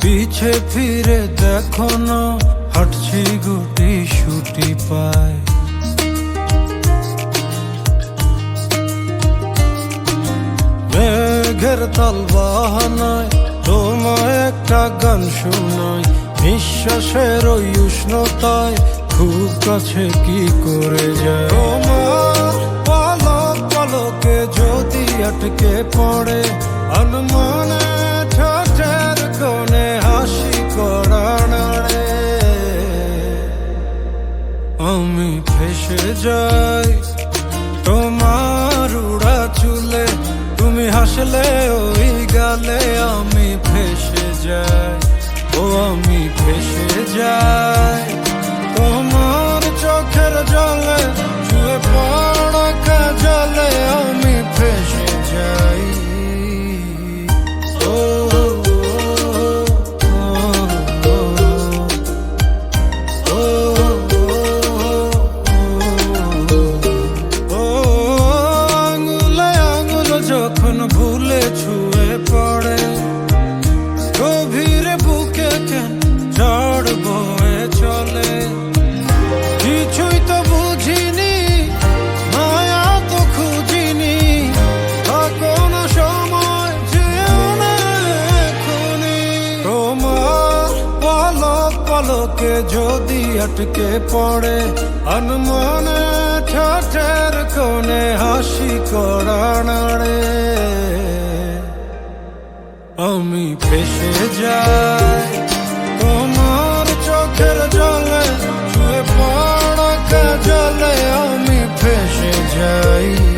পিছে ফিরে দেখো না গুটি শুটি পায়। মেঘের তাল বাহানায় তোমায় একটা গান শোনাই নিঃশ্বাসের ওই উষ্ণতায় খুব কাছে কি করে যায়? তোমার পলকে যদি আটকে পড়ে অনুমানে যাই তোমার উড়া চুলে তুমি হাসলে ওই গালে আমি ফেসে যাই। ও আমি ফেসে যাই। তোমার চোখের জলে লোকে যদি আটকে পড়ে অনমনে ছাঠের কোনে হাসি করানারে আমি ফেসে যাই তোমার চোখের জলে ছুঁয়ে পড়া জলে আমি ফেসে যাই